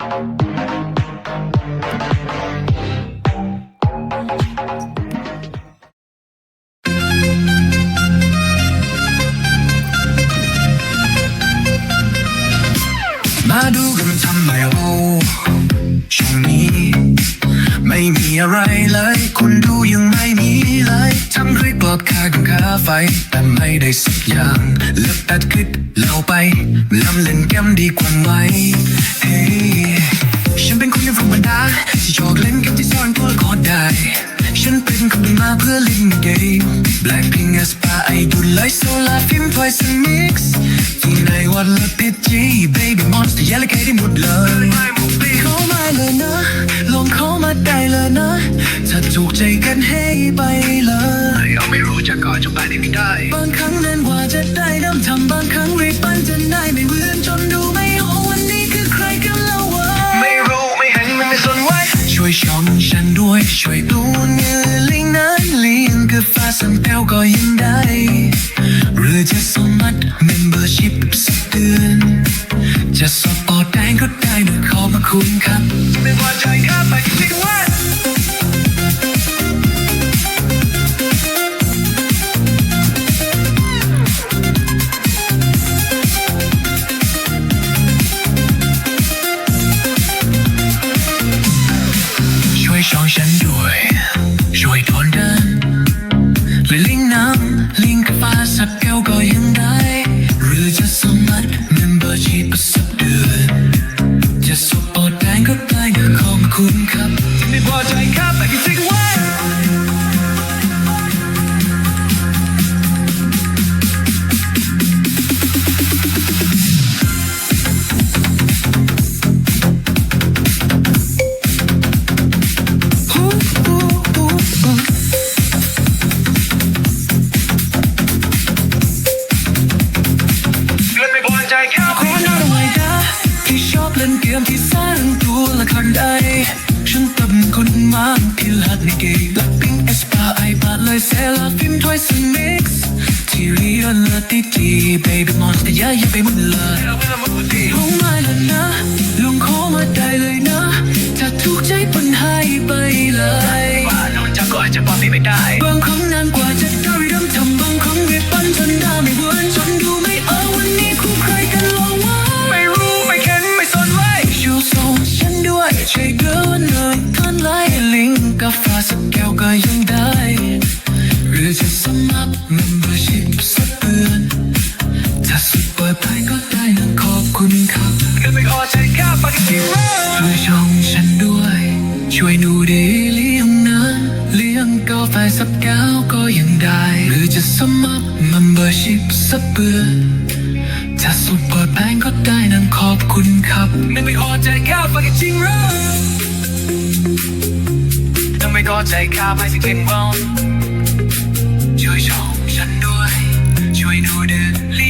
มาดูกันทำไมโอ้ช่วงนี้ ไม่มีอะไรเลย คุณดูยังไม่มีเลยทำคลิปปลอบค่ากับค่าไฟ แต่ไม่ได้สักอย่างเลือกตัดคลิปเราไปลำเล่นเกมดีกว่าไหมเฮ้ฉันเป็นคนยังธรรมดาที่ชอบเล่นเกมที่ซ่อนตัวละครได้ ฉันเป็นคนมาเพื่อเล่นเกม Blackpink Aespa ไอดูไลท์โซลาฟิล์มไฟส์มิกซ์ที่ในวันละพิจี Baby Monster ยกละใครได้หมดเลย เลยนะ ถ้าถูกใจกันให้ไปเลยยังไม่รู้จะก่อนจะไปได้ไม่ได้ บางครั้งนั้นว่าจะได้น้ำทำบางครั้งรีบปั้นจะได้ไม่เวือนจนดูไม่โอ้วันนี้คือใครกันเล่าวะไม่รู้ไม่เห็นมันไม่สนไว้ ช่วยช่องฉันด้วย ช่วยดูเนื้อลิงก์นั้นลิงก์กับฟ้าสัมแก้วก็ ฉันด้วย ช่วยทนเดินไปลิงน้ำลิงกับฟ้าสักแก้วก็ยังได้ หรือจะสมัคร membership สักเดือนจะสปอร์ตแดงก็ได้ขอบคุณครับ ขอหน้าหน่อยนะที่ชอบเล่นเกมที่สร้างตัวละครใดฉันเป็นคนมากที่รักในเกม Blackpink Aespa ไอบาเลยเซลาฟิมทอยส์มิกซ์ที่เรียนละติจี Baby Monster อย่าอย่าไปหมดเลยเข้ามาแล้วนะลงข้ามาได้เลยนะถ้าถูกใจปัญหาไปเลยว่าโดนจับก็อาจจะปล่อยไม่ได้บางครั้งนานกว่า นด้วยช่เดินเลยกันไล่ลิงกาแฟสักแก้วก็ยังได้ หรือจะสมัคร membership สักเดือนถ้าสุดเปิดไปก็ได้นะขอบคุณครับเงินไม่พอใจค่าปากกิโช่วยชงฉันด้วย ช่วยดูไดีเลี้ยงนะเลี้ยงกาแฟสักแก้วก็ยังได้ หรือจะสมัคร membership สักเดือนถ้าสุดเปิดแพ คุณครับไม่ไม่พอใจข้าฟังจริงหรือทำไมพอใจข้าไม่สิเกรงบ้างช่วยชมฉันด้วย ช่วยดูเดือดลี